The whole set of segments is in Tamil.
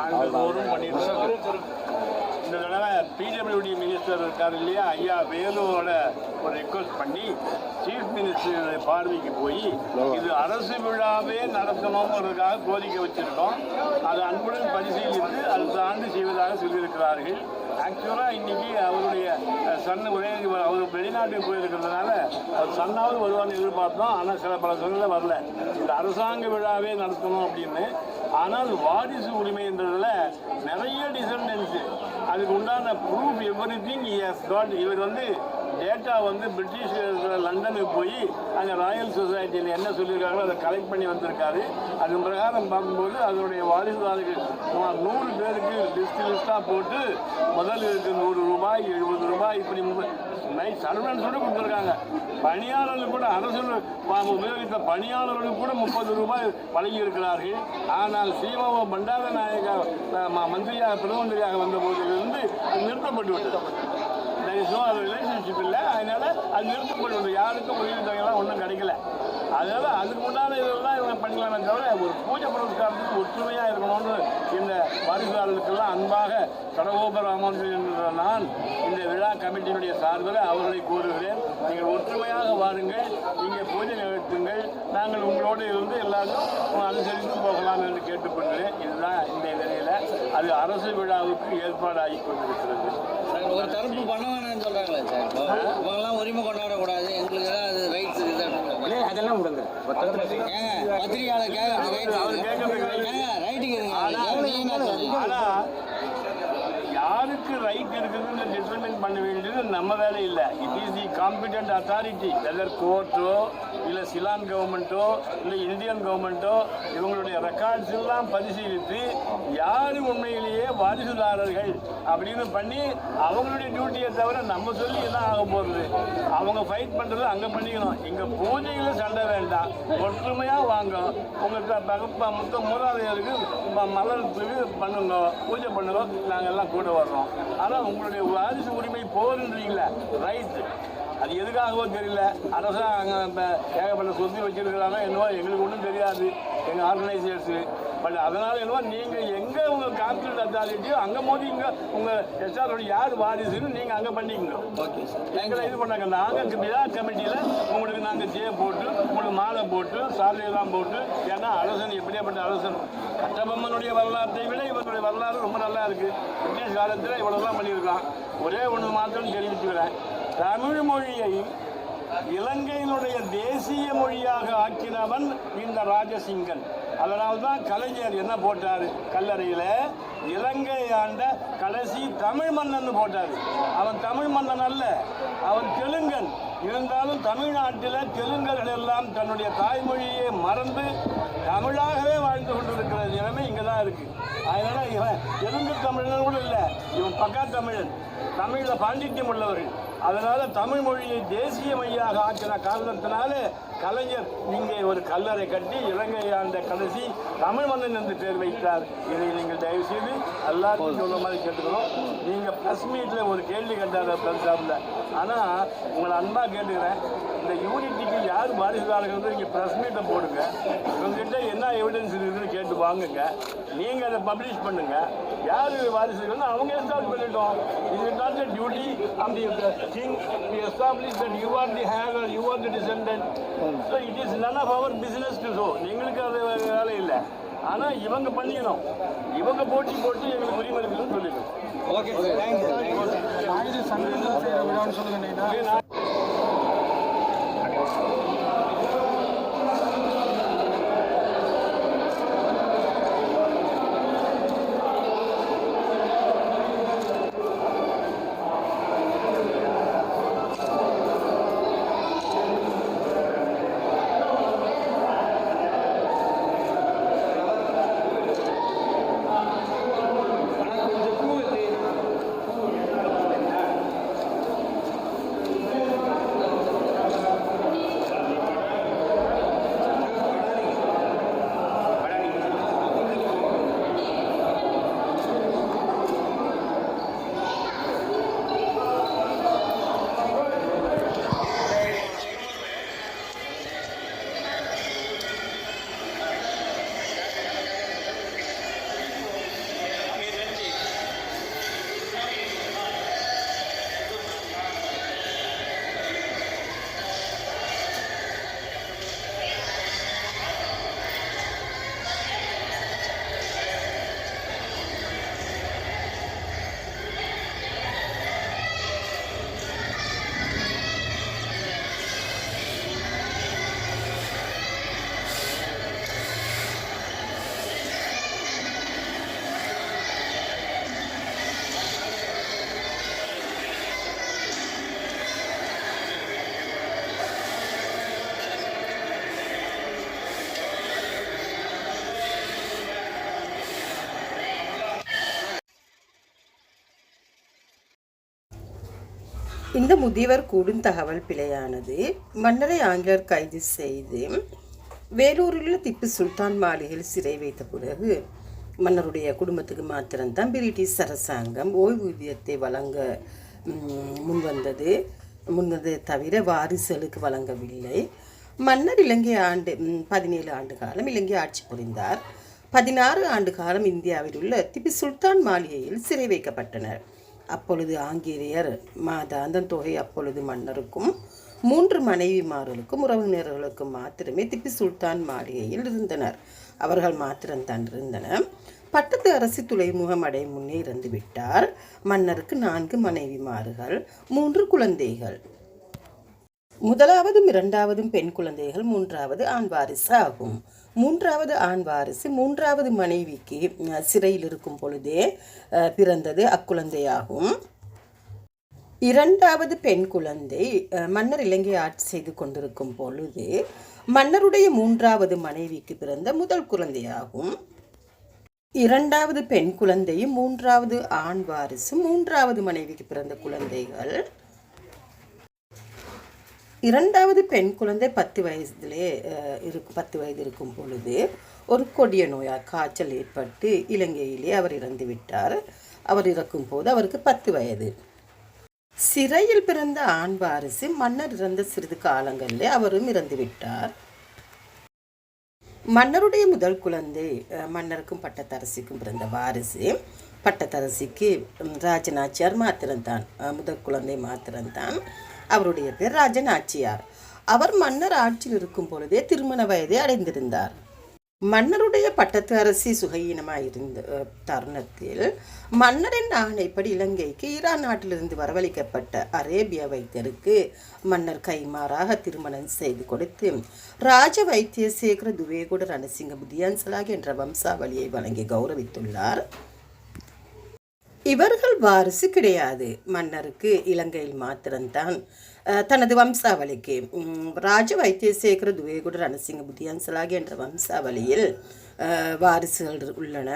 ஆண்டுதோறும் பண்ணிட்டு இந்த தடவை பிடபிள்யூடி மினிஸ்டர் இருக்கார் இல்லையா? ஐயா வேலுவோட ஒரு ரெக்வஸ்ட் பண்ணி சீஃப் மினிஸ்டர் பார்வைக்கு போய் இது அரசு விழாவே நடத்தணுங்கிறதுக்காக கோரிக்கை வச்சிருக்கோம். அது அன்புடன் பரிசீலித்து அடுத்த ஆண்டு செய்வதாக சொல்லியிருக்கிறார்கள். ஆக்சுவலாக இன்னைக்கு அவருடைய சன் ஒரே அவர் வெளிநாட்டுக்கு போயிருக்கிறதுனால அவர் சன்னாவது வருவான்னு எதிர்பார்த்தோம். ஆனால் சில பல சூழ்நிலை வரல. இந்த அரசாங்க விழாவே நடத்தணும் அப்படின்னு ஆனால் வாரிசு உரிமை என்றதில் நிறைய டிசண்டன்ஸு அதுக்கு உண்டான ப்ரூஃப் எவ்ரி திங் காட் இவர் வந்து டேட்டா வந்து பிரிட்டிஷ் லண்டனுக்கு போய் அங்கே ராயல் சொசைட்டியில் என்ன சொல்லியிருக்காங்களோ அதை கலெக்ட் பண்ணி வந்திருக்காரு. அது பிரகாரம் பார்க்கும்போது அதனுடைய வாரிசுதாரர்கள் சுமார் நூறு பேருக்கு லிஸ்ட் லிஸ்ட்டாக போட்டு முதல் இருக்கு நூறு ரூபாய் எழுபது ரூபாய் இப்படி நைட் சர்வன்ஸோடு கொடுத்துருக்காங்க. பணியாளர்கள் கூட அரசு உபயோகித்த பணியாளர்களுக்கு கூட முப்பது ரூபாய் வழங்கி இருக்கிறார்கள் ஆனால் சீமாவோ பண்டார நாயக மந்திரியாக பிரதமந்திரியாக வந்த போதிலிருந்து அது நிறுத்தப்பட்டு விட்டது. There is அது ரிலேஷன்ஷிப் இல்லை. அதனால அது நிறுத்தப்படுவது யாருக்கும் உதவி தொகையெல்லாம் ஒன்றும் கிடைக்கல. அதனால அதுக்கு உண்டான இதெல்லாம் இவங்க பண்ணிக்கலாமே தவிர ஒரு பூஜை புரஸ்காரத்துக்கு ஒற்றுமையாக இருக்கணும்னு இந்த வாரிசுதாரர்களுக்கெல்லாம் அன்பாக கடகோப ராமானுஜன் என்ற நான் இந்த விழா கமிட்டியினுடைய சார்பில் அவர்களை கூறுகிறேன். நீங்கள் ஒற்றுமையாக வாருங்கள் நீங்கள் பூஜை நிகழ்த்துங்கள். நாங்கள் உங்களோடு இருந்து எல்லாரும் அனுசரித்து போகலாம் என்று கேட்டுக்கொள்கிறேன். இதுதான் இந்த நிலையில் அது அரசு விழாவுக்கு ஏற்பாடாகி கொண்டிருக்கிறது. ஒரு தரப்பு பண்ண வேணாம்னு சொல்றாங்களே சார். இவங்கெல்லாம் உரிமை கொண்டாடக்கூடாது. எங்களுக்கு ஏதாவது ரைட்ஸ் இருக்குது அதெல்லாம் விடுங்க. பத்திரிகையாளர் கேட்கறது ரைட்ஸ் யாருக்கு ரைட் இருக்குதுன்னு டிட்டர்மின் பண்ண வேண்டியது நம்ம வேலை இல்லை. It is the competent authority whether கோர்ட்டோ இல்லை சிலான் கவர்மெண்ட்டோ இல்லை இந்தியன் கவர்மெண்ட்டோ இவங்களுடைய ரெக்கார்ட்ஸ் எல்லாம் பரிசீலித்து யார் உண்மையிலேயே வாரிசுதாரர்கள் அப்படின்னு பண்ணி அவங்களுடைய டியூட்டியை தவிர நம்ம சொல்லி என்ன ஆக போகிறது அவங்க ஃபைட் பண்ணுறது அங்கே பண்ணிக்கணும். இங்கே பூஜையில் சண்டை வேண்டாம். ஒற்றுமையாக வாங்க. உங்கள் பகப்பா முத்த மூதாதையருக்கு ம- மலருக்கு பண்ணுங்க. பூஜை பண்ணுங்க. நாங்கள் எல்லாம் கூட வர்றோம். ஆனால் உங்களுடைய வாரிசு உரிமை போதுன்றீங்களே ரைட்டு அது எதுக்காகவோ தெரியல. அரசாங்கம் இப்போ ஏகப்பட்ட சொத்து வச்சிருக்கிறாங்க என்னவோ எங்களுக்கு ஒன்றும் தெரியாது எங்கள் ஆர்கனைசேஷன் பட் அதனால என்னவோ நீங்கள் எங்கே உங்கள் கான்ஃபிடன்ட் அத்தாரிட்டியோ அங்கே மோதி இங்கே உங்கள் எஸ்ஆரோட யார் வாரிசுன்னு நீங்கள் அங்கே பண்ணிக்கங்க ஓகே எங்களை இது பண்ணாங்க. நாங்கள் விழா கமிட்டியில் உங்களுக்கு நாங்கள் ஜே போட்டு உங்களுக்கு மாலை போட்டு சாலையெல்லாம் போட்டு ஏன்னா அரசன் எப்படியாப்பட்ட அரசன். கட்டபொம்மனுடைய வரலாற்றை விட இவருடைய வரலாறு ரொம்ப நல்லா இருக்கு. பிரிட்டிஷ் காலத்தில் இவ்வளோதான் பண்ணியிருக்கான். ஒரே ஒன்று மாத்திரம் தெரிவிச்சுக்கிறேன். தமிழ் மொழியை இலங்கையினுடைய தேசிய மொழியாக ஆக்கினவன் இந்த ராஜசிங்கன். அதனால தான் கலைஞர் என்ன போட்டார்? கல்லறையில் இலங்கை ஆண்ட கடைசி தமிழ் மன்னன் போட்டார். அவன் தமிழ் மன்னன் அல்ல அவன் தெலுங்கன். இருந்தாலும் தமிழ்நாட்டில் தெலுங்கர்கள் எல்லாம் தன்னுடைய தாய்மொழியை மறந்து தமிழாகவே வாழ்ந்து கொண்டிருக்கிற நிலைமை இங்கே தான் இருக்கு. அதனால இவன் தெலுங்கு தமிழன் கூட இல்லை இவன் பக்கா தமிழன். தமிழில் பாண்டித்யம் உள்ளவர்கள். அதனால தமிழ் மொழியை தேசிய மொழியாக ஆக்கின காரணத்தினால கலைஞர் இங்கே ஒரு கல்லறை கட்டி இலங்கை ஆண்ட கடைசி தமிழ் மன்னன் என்று பேர் வைத்தார். இதை நீங்கள் தயவு செய்து எல்லாருக்கும் சொல்ல மாதிரி கேட்டுக்கிறோம் நீங்கள் ப்ரெஸ் மீட்டில் ஒரு கேள்வி கேட்டார் ப்ரெஸ் ஆனால் உங்களை அன்பாக கேட்டுக்கிறேன். இந்த யூனிட்டிக்கு யார் வாரிசுதாரர்கள் நீங்கள் ப்ரெஸ் மீட்டை போடுங்க. உங்ககிட்ட என்ன எவிடன்ஸ் இருக்குதுன்னு கேட்டு வாங்குங்க. நீங்கள் அதை பப்ளிஷ் பண்ணுங்க. யார் வாரிசுகள்னு அவங்க எஸ்டாப்ளிஷ் பண்ணிட்டோம். இது not the duty of the king to establish that you are the heir you are the descendant so it is none of our business to show எங்களுக்கு அது வேலை இல்லை. ஆனால் இவங்க பண்ணிக்கணும். இவங்க போட்டி போட்டு எங்களுக்கு உரிமை இருக்குதுன்னு சொல்லிடணும் ஓகே சார் தேங்க்யூ செய்கிற விழான்னு சொல்லுங்க இந்த முதியவர் கூடும் தகவல் பிழையானது. மன்னரை ஆங்கிலர் கைது செய்து வேலூரில் உள்ள திப்பு சுல்தான் மாளிகையில் சிறை வைத்த பிறகு மன்னருடைய குடும்பத்துக்கு மாத்திரம்தான் பிரிட்டிஷ் அரசாங்கம் ஓய்வூதியத்தை வழங்க முன்வந்தது. முன்வந்ததை தவிர வாரிசுகளுக்கு வழங்கவில்லை. மன்னர் இலங்கை ஆண்டு பதினேழு ஆண்டு காலம் இலங்கை ஆட்சி புரிந்தார். பதினாறு ஆண்டு காலம் இந்தியாவில் உள்ள திப்பு சுல்தான் மாளிகையில் சிறை வைக்கப்பட்டனர். அப்பொழுது ஆங்கிலேயர் மாதாந்தன் தொகை அப்பொழுது மன்னருக்கும் மூன்று மனைவிமார்களுக்கும் உறவினர்களுக்கும் மாத்திரமே திப்பி சுல்தான் மாளிகையில் இருந்தனர். அவர்கள் மாத்திரம்தான் இருந்தனர் பட்டத்து அரசு துறைமுகம் அடைய முன்னே இறந்து விட்டார் மன்னருக்கு நான்கு மனைவிமார்கள் மூன்று குழந்தைகள். முதலாவதும் இரண்டாவதும் பெண் குழந்தைகள் மூன்றாவது ஆண் வாரிசு ஆகும். மூன்றாவது ஆண் வாரிசு மூன்றாவது மனைவிக்கு சிறையில் இருக்கும் பொழுதே பிறந்தது அக்குழந்தையாகும். இரண்டாவது பெண் குழந்தை மன்னர் இலங்கை ஆட்சி செய்து கொண்டிருக்கும் பொழுது மன்னருடைய மூன்றாவது மனைவிக்கு பிறந்த முதல் குழந்தையாகும். இரண்டாவது பெண் குழந்தையும் மூன்றாவது ஆண் வாரிசு மூன்றாவது மனைவிக்கு பிறந்த குழந்தைகள். இரண்டாவது பெண் குழந்தை பத்து வயதிலே இருக்கு பத்து வயது இருக்கும் பொழுது ஒரு கொடிய நோயால் காய்ச்சல் ஏற்பட்டு இலங்கையிலே அவர் இறந்து விட்டார். அவர் இறக்கும் போது அவருக்கு பத்து வயது. சிறையில் பிறந்த ஆண் வாரிசு மன்னர் இறந்த சிறிது காலங்களிலே அவரும் இறந்து விட்டார். மன்னருடைய முதல் குழந்தை மன்னருக்கும் பட்டத்தரசிக்கும் பிறந்த வாரிசு பட்டத்தரசிக்கு ராஜநாச்சியார் மாத்திரம்தான் முதல் குழந்தை மாத்திரம்தான். அவருடைய பேர் ராஜன் ஆட்சியார். அவர் மன்னர் ஆட்சியில் இருக்கும் பொழுதே திருமண வயதை அடைந்திருந்தார். மன்னருடைய பட்டத்து அரசி சுகையினமாயிருந்த தருணத்தில் மன்னரின் ஆணைப்படி இலங்கைக்கு ஈரான் நாட்டிலிருந்து வரவழைக்கப்பட்ட அரேபிய வைத்தியருக்கு மன்னர் கைமாறாக திருமணம் செய்து கொடுத்து ராஜ வைத்தியசேகர துவேகுட ரணசிங்க புதியான்சலாக என்ற வம்சாவளியை வழங்கி கௌரவித்துள்ளார். இவர்கள் வாரிசு கிடையாது. மன்னருக்கு இலங்கையில் மாத்திரம்தான். தனது வம்சாவளிக்கு ராஜ வைத்தியசேகர துவேகுட ரணசிங்க புத்தியான்சலாகி என்ற வம்சாவளியில் வாரிசுகள் உள்ளன.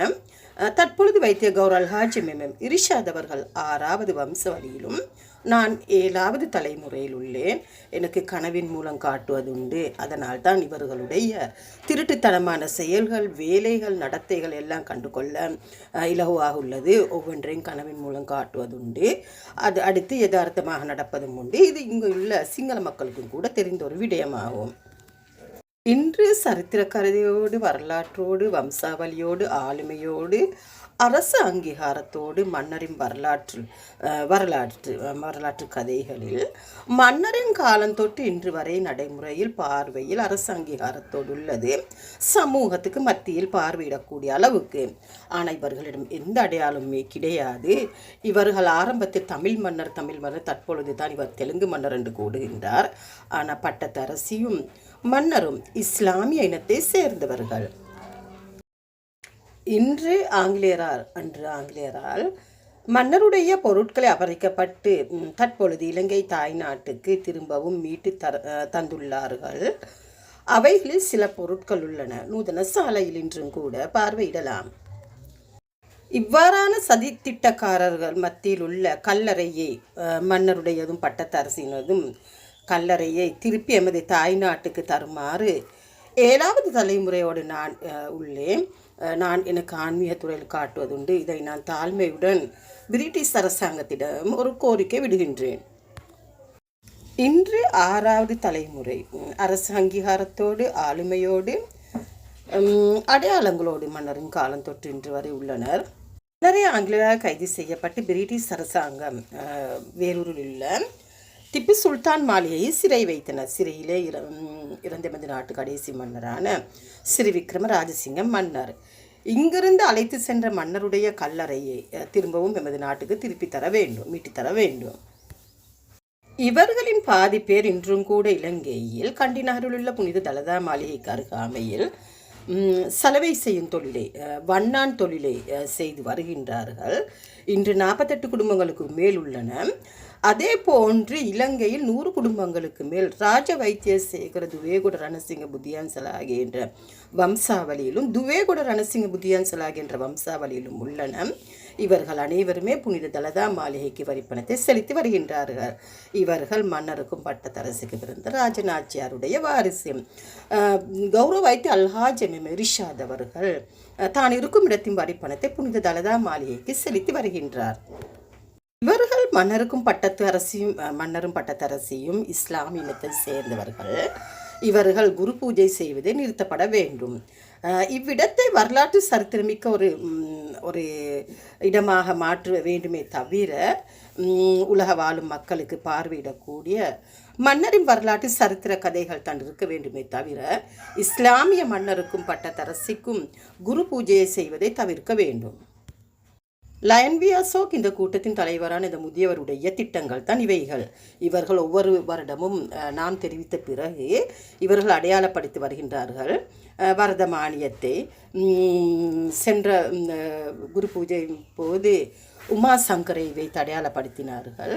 தற்பொழுது வைத்திய கௌரல் ஹாஜி மேமம் இரிஷாத் அவர்கள் ஆறாவது வம்சவழியிலும் நான் ஏழாவது தலைமுறையில் உள்ளேன். எனக்கு கனவின் மூலம் காட்டுவதுண்டு. அதனால் தான் இவர்களுடைய திருட்டுத்தனமான செயல்கள் வேலைகள் நடத்தைகள் எல்லாம் கண்டுகொள்ள இலகுவாக உள்ளது. ஒவ்வொன்றையும் கனவின் மூலம் காட்டுவதுண்டு. அது அடுத்து யதார்த்தமாக நடப்பதும் உண்டு. இது இங்கு உள்ள சிங்கள மக்களுக்கும் கூட தெரிந்த ஒரு விடயமாகும். இன்று சரித்திர கதையோடு வரலாற்றோடு வம்சாவளியோடு ஆளுமையோடு அரசு அங்கீகாரத்தோடு மன்னரின் வரலாற்று வரலாற்று வரலாற்று கதைகளில் மன்னரின் காலம் தொட்டு இன்று வரை நடைமுறையில் பார்வையில் அரசு அங்கீகாரத்தோடு உள்ளது. சமூகத்துக்கு மத்தியில் பார்வையிடக்கூடிய அளவுக்கு ஆனால் இவர்களிடம் எந்த அடையாளமுமே கிடையாது. இவர்கள் ஆரம்பத்தில் தமிழ் மன்னர் தமிழ் மன்னர் தற்பொழுது தான் இவர் தெலுங்கு மன்னர் என்று கூடுகின்றார் ஆனால் பட்டத்தரசியும் மன்னரும் இஸ்லாமிய இனத்தை சேர்ந்தவர்கள். இன்று ஆங்கிலேயரால் அன்று ஆங்கிலேயரால் மன்னருடைய பொருட்களை அபகரிக்கப்பட்டு தற்பொழுது இலங்கை தாய் நாட்டுக்கு திரும்பவும் மீட்டு தர தந்துள்ளார்கள். அவைகளில் சில பொருட்கள் உள்ளன. நூதன சாலையில் இன்றும் கூட பார்வையிடலாம். இவ்வாறான சதித்திட்டக்காரர்கள் மத்தியில் உள்ள கல்லறையை மன்னருடையதும் பட்டத்தரசினதும் கல்லறையை திருப்பி எமது தாய் நாட்டுக்கு தருமாறு ஏழாவது தலைமுறையோடு நான் உள்ளேன் நான் எனக்கு ஆன்மீக துறையில் காட்டுவதுண்டு. இதை நான் தாழ்மையுடன் பிரிட்டிஷ் அரசாங்கத்திடம் ஒரு கோரிக்கை விடுகின்றேன். இன்று ஆறாவது தலைமுறை. அரசு அங்கீகாரத்தோடு ஆளுமையோடு அடையாளங்களோடு மன்னரின் காலம் தொற்று இன்று வரை உள்ளனர். நிறைய ஆங்கிலேயராக கைது செய்யப்பட்டு பிரிட்டிஷ் அரசாங்கம் வேலூரில் உள்ள திப்பு சுல்தான் மாளிகையை சிறை வைத்தனர். சிறையிலே இற உம், இறந்த எமது நாட்டு கடைசி மன்னரான ஸ்ரீ விக்ரம ராஜசிங்கம் மன்னர். இங்கிருந்து அழைத்து சென்ற மன்னருடைய கல்லறையை திரும்பவும் எமது நாட்டுக்கு திருப்பி தர வேண்டும் மீட்டு தர வேண்டும். இவர்களின் பாதி பேர் இன்றும் கூட இலங்கையில் கண்டி புனித தலதா மாளிகைக்கு அருகாமையில் சலவை செய்யும் தொழிலை வண்ணான் தொழிலை செய்து வருகின்றார்கள். இன்று நாற்பத்தெட்டு குடும்பங்களுக்கு மேல் உள்ளன. அதே போன்று இலங்கையில் நூறு குடும்பங்களுக்கு மேல் ராஜ வைத்தியசேகர துவேகுட ரணசிங்க புத்தியான்சலாக என்ற வம்சாவளியிலும் துவேகுட ரணசிங்க புத்தியான்சலாகி என்ற வம்சாவளியிலும் உள்ளன. இவர்கள் அனைவருமே புனித தலதா மாளிகைக்கு வரிப்பணத்தை செலுத்தி வருகின்றார்கள். இவர்கள் மன்னருக்கும் பட்டத்தரசுக்கு பிறந்த ராஜநாச்சியாருடைய வாரிசு. கௌரவ வைத்து அல்ஹாஜ் ரிஷாத் அவர்கள் தான் இருக்கும் இடத்தின் வரிப்பணத்தை புனித தலதா மாளிகைக்கு செலுத்தி வருகின்றார். மன்னருக்கும் பட்டத்து அரசியும் மன்னரும் பட்டத்தரசியும் இஸ்லாம் இனத்தை சேர்ந்தவர்கள். இவர்கள் குரு பூஜை செய்வதை நிறுத்தப்பட வேண்டும். இவ்விடத்தை வரலாற்று சரித்திரமிக்க ஒரு ஒரு இடமாக மாற்ற வேண்டுமே தவிர உலக வாழும் மக்களுக்கு பார்வையிடக்கூடிய மன்னரின் வரலாற்று சரித்திர கதைகள் தான் இருக்க வேண்டுமே தவிர இஸ்லாமிய மன்னருக்கும் பட்டத்தரசிக்கும் குரு பூஜையை செய்வதை தவிர்க்க வேண்டும். லயன்வி அசோக் இந்த கூட்டத்தின் தலைவரான இந்த முதியவருடைய திட்டங்கள் தான் இவைகள். இவர்கள் ஒவ்வொரு வருடமும் நாம் தெரிவித்த பிறகு இவர்கள் அடையாளப்படுத்தி வருகின்றார்கள். வரத மானியத்தை சென்ற குரு பூஜையின் போது உமா சங்கரை வைத்து அடையாளப்படுத்தினார்கள்.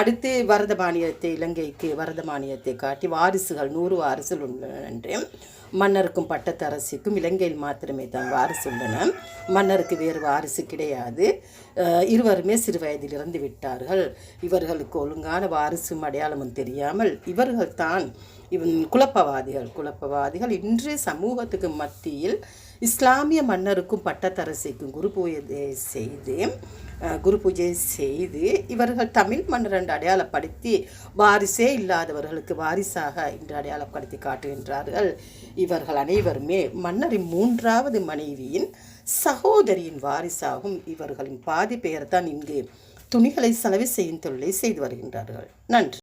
அடுத்து வரத மானியத்தை இலங்கைக்கு வரத மானியத்தை காட்டி வாரிசுகள் நூறு வாரிசுகள் உள்ளன என்று. மன்னருக்கும் பட்டத்தரசிக்கும் இலங்கையில் மாத்திரமே தான் வாரிசு உள்ளன. மன்னருக்கு வேறு வாரிசு கிடையாது. இருவருமே சிறு வயதில் இறந்து விட்டார்கள். இவர்களுக்கு ஒழுங்கான வாரிசும் அடையாளமும் தெரியாமல் இவர்கள் தான் இவன் குழப்பவாதிகள் குழப்பவாதிகள் இன்று சமூகத்துக்கு மத்தியில் இஸ்லாமிய மன்னருக்கும் பட்டத்தரசிக்கும் குரு பூஜை செய்து குரு பூஜை செய்து இவர்கள் தமிழ் மன்னர் என்று அடையாளப்படுத்தி வாரிசே இல்லாதவர்களுக்கு வாரிசாக இன்று அடையாளப்படுத்தி காட்டுகின்றார்கள். இவர்கள் அனைவருமே மன்னரின் மூன்றாவது மனைவியின் சகோதரியின் வாரிசாகும் இவர்களின் பாதி பெயர் தான் இங்கு துணிகளை செலவு செய்யும் தொழிலை செய்து வருகின்றார்கள். நன்றி.